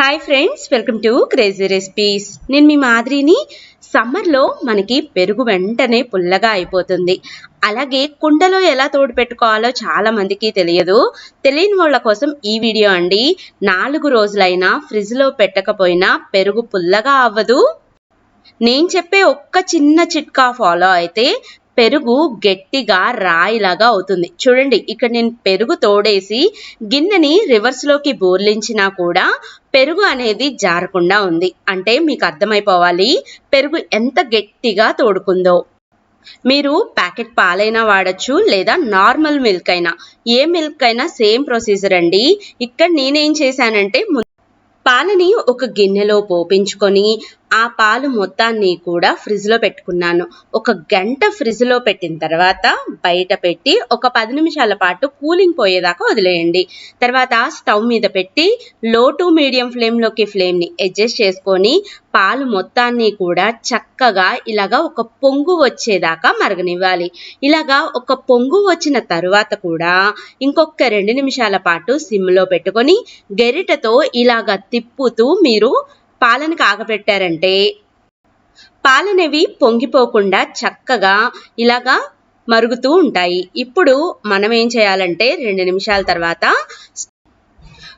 Hi friends welcome to crazy recipes నేను మీ మాదిరిని సమ్మర్లో మనకి పెరుగు వెంటనే పుల్లగా అయిపోతుంది. అలాగే కుండలో ఎలా తోడు పెట్టుకోవాలో చాలా మందికి తెలియదు. తెలియని వాళ్ళ కోసం ఈ వీడియో అండి. నాలుగు రోజులైనా ఫ్రిడ్జ్లో పెట్టకపోయినా పెరుగు పుల్లగా అవ్వదు. నేను చెప్పే ఒక్క చిన్న చిట్కా ఫాలో అయితే పెరుగు గట్టిగా రాయిలాగా అవుతుంది. చూడండి ఇక్కడ నేను పెరుగు తోడేసి గిన్నెని రివర్స్లోకి బోర్లించినా కూడా పెరుగు అనేది జారకుండా ఉంది. అంటే మీకు అర్థమైపోవాలి పెరుగు ఎంత గట్టిగా తోడుకుందో. మీరు ప్యాకెట్ పాలైనా వాడచ్చు లేదా నార్మల్ మిల్క్ అయినా ఏ మిల్క్ అయినా సేమ్ ప్రొసీజర్ అండి. ఇక్కడ నేనేం చేశానంటే పాలని ఒక గిన్నెలో పోపించుకొని ఆ పాలు మొత్తాన్ని కూడా ఫ్రిడ్జ్లో పెట్టుకున్నాను. ఒక గంట ఫ్రిడ్జ్లో పెట్టిన తర్వాత బయట పెట్టి ఒక పది నిమిషాల పాటు కూలింగ్ పోయేదాకా వదిలేయండి. తర్వాత స్టవ్ మీద పెట్టి లో టు మీడియం ఫ్లేమ్లోకి ఫ్లేమ్ని అడ్జస్ట్ చేసుకొని పాలు మొత్తాన్ని కూడా చక్కగా ఇలాగా ఒక పొంగు వచ్చేదాకా మరగనివ్వాలి. ఇలాగా ఒక పొంగు వచ్చిన తరువాత కూడా ఇంకొక రెండు నిమిషాల పాటు సిమ్లో పెట్టుకొని గెరిటతో ఇలాగా తిప్పుతూ మీరు పాలను కాగబెట్టారంటే పాలనేవి పొంగిపోకుండా చక్కగా ఇలాగా మరుగుతూ ఉంటాయి. ఇప్పుడు మనం ఏం చేయాలంటే రెండు నిమిషాల తర్వాత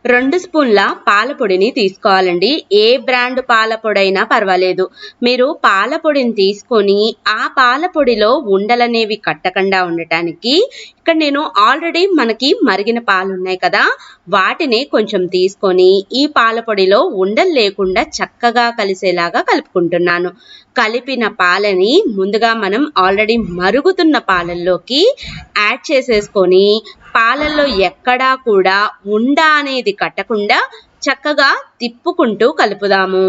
రెండు స్పూన్ల పాల పొడిని తీసుకోవాలండి. ఏ బ్రాండ్ పాల పొడైనా పర్వాలేదు. మీరు పాల పొడిని తీసుకొని ఆ పాల పొడిలో ఉండలనేవి కట్టకుండా ఉండటానికి ఇక్కడ నేను ఆల్రెడీ మనకి మరిగిన పాలు ఉన్నాయి కదా వాటిని కొంచెం తీసుకొని ఈ పాల పొడిలో ఉండలు లేకుండా చక్కగా కలిసేలాగా కలుపుకుంటున్నాను. కలిపిన పాలని ముందుగా మనం ఆల్రెడీ మరుగుతున్న పాలల్లోకి యాడ్ చేసేసుకొని పాలల్లో ఎక్కడా కూడా ఉండ అనేది కట్టకుండా చక్కగా తిప్పుకుంటూ కలుపుదాము.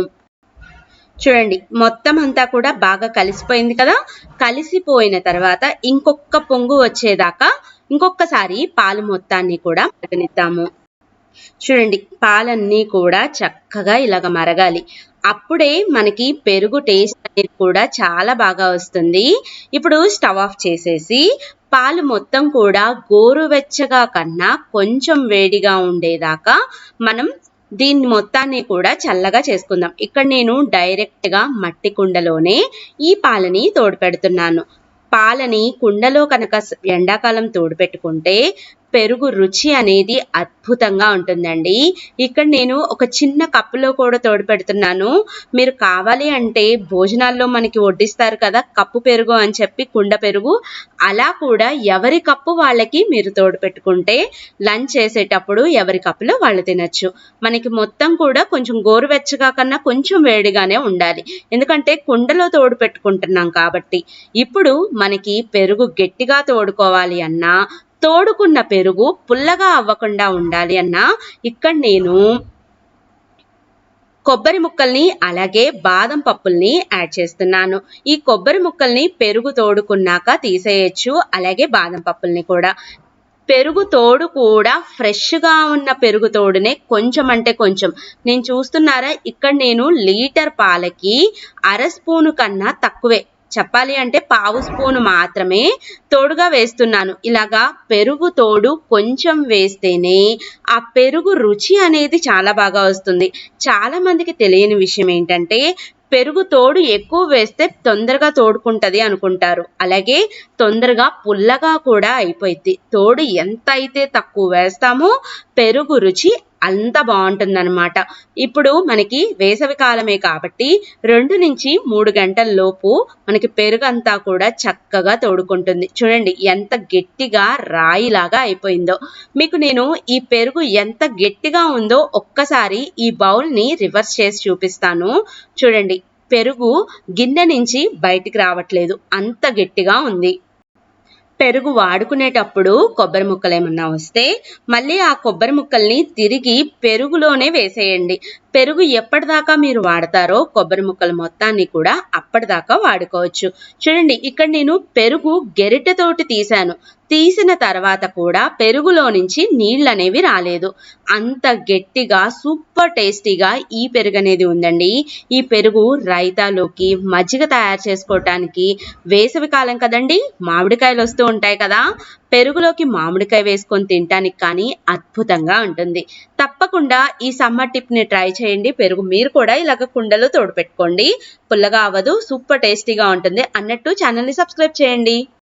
చూడండి మొత్తం అంతా కూడా బాగా కలిసిపోయింది కదా? కలిసిపోయిన తర్వాత ఇంకొక పొంగు వచ్చేదాకా ఇంకొకసారి పాలు మొత్తాన్ని కూడా మరగనిద్దాము. చూడండి పాలన్నీ కూడా చక్కగా ఇలాగ మరగాలి. అప్పుడే మనకి పెరుగు టేస్ట్ అనేది కూడా చాలా బాగా వస్తుంది. ఇప్పుడు స్టవ్ ఆఫ్ చేసేసి పాలు మొత్తం కూడా గోరువెచ్చగా కన్నా కొంచెం వేడిగా ఉండేదాకా మనం దీన్ని మొత్తాన్ని కూడా చల్లగా చేసుకుందాం. ఇక్కడ నేను డైరెక్ట్గా మట్టి కుండలోనే ఈ పాలని తోడు పెడుతున్నాను పాలని కుండలో కనుక ఎండాకాలం తోడు పెట్టుకుంటే పెరుగు రుచి అనేది అద్భుతంగా ఉంటుందండి. ఇక్కడ నేను ఒక చిన్న కప్పులో కూడా తోడు పెడుతున్నాను. మీరు కావాలి అంటే భోజనాల్లో మనకి వడ్డిస్తారు కదా కప్పు పెరుగు అని చెప్పి కుండ పెరుగు. అలా కూడా ఎవరి కప్పు వాళ్ళకి మీరు తోడు పెట్టుకుంటే లంచ్ చేసేటప్పుడు ఎవరి కప్పులో వాళ్ళు తినచ్చు. మనకి మొత్తం కూడా కొంచెం గోరువెచ్చగా కన్నా కొంచెం వేడిగానే ఉండాలి. ఎందుకంటే కుండలో తోడు పెట్టుకుంటున్నాం కాబట్టి. ఇప్పుడు మనకి పెరుగు గట్టిగా తోడుకోవాలి అన్నా తోడుకున్న పెరుగు పుల్లగా అవ్వకుండా ఉండాలి అన్న. ఇక్కడ నేను కొబ్బరి ముక్కల్ని అలాగే బాదం పప్పుల్ని యాడ్ చేస్తున్నాను. ఈ కొబ్బరి ముక్కల్ని పెరుగు తోడుకున్నాక తీసేయచ్చు అలాగే బాదం పప్పుల్ని కూడా. పెరుగు తోడు కూడా ఫ్రెష్గా ఉన్న పెరుగు తోడునే కొంచెం అంటే కొంచెం. నేను చూస్తున్నారా ఇక్కడ నేను లీటర్ పాలకి అర స్పూను కన్నా తక్కువే. చెప్పాలి అంటే పావు స్పూను మాత్రమే తోడుగా వేస్తున్నాను. ఇలాగా పెరుగు తోడు కొంచెం వేస్తేనే ఆ పెరుగు రుచి అనేది చాలా బాగా వస్తుంది. చాలా మందికి తెలియని విషయం ఏంటంటే పెరుగు తోడు ఎక్కువ వేస్తే తొందరగా తోడుకుంటుంది అనుకుంటారు. అలాగే తొందరగా పుల్లగా కూడా అయిపోయింది తోడు ఎంత అయితే తక్కువ వేస్తామో పెరుగు రుచి అంత బాగుంటుందన్నమాట. ఇప్పుడు మనకి వేసవి కాలమే కాబట్టి రెండు నుంచి మూడు గంటల లోపు మనకి పెరుగు అంతా కూడా చక్కగా తోడుకుంటుంది. చూడండి ఎంత గట్టిగా రాయిలాగా అయిపోయిందో. మీకు నేను ఈ పెరుగు ఎంత గట్టిగా ఉందో ఒక్కసారి ఈ బౌల్ని రివర్స్ చేసి చూపిస్తాను. చూడండి పెరుగు గిన్నె నుంచి బయటికి రావట్లేదు. అంత గట్టిగా ఉంది. పెరుగు వాడుకునేటప్పుడు కొబ్బరి ముక్కలు ఏమన్నా వస్తే మళ్ళీ ఆ కొబ్బరి ముక్కల్ని తిరిగి పెరుగులోనే వేసేయండి. పెరుగు ఎప్పటిదాకా మీరు వాడతారో కొబ్బరి ముక్కలు మొత్తాన్ని కూడా అప్పటిదాకా వాడుకోవచ్చు. చూడండి ఇక్కడ నేను పెరుగు గెరిటెతోటి తీశాను. తీసిన తర్వాత కూడా పెరుగులో నుంచి నీళ్ళు అనేవి రాలేదు. అంత గట్టిగా సూపర్ టేస్టీగా ఈ పెరుగు అనేది ఉందండి. ఈ పెరుగు రైతాలోకి మజ్జిగ తయారు చేసుకోవటానికి వేసవి కాలం కదండి మామిడికాయలు వస్తూ ఉంటాయి కదా పెరుగులోకి మామిడికాయ వేసుకొని తినటానికి కానీ అద్భుతంగా ఉంటుంది. తప్పకుండా ఈ సమ్మర్ టిప్ని ట్రై చేయండి. పెరుగు మీరు కూడా ఇలాగ కుండలో తోడు పెట్టుకోండి పుల్లగా అవ్వదు సూపర్ టేస్టీగా ఉంటుంది అన్నట్టు ఛానల్ని సబ్స్క్రైబ్ చేయండి.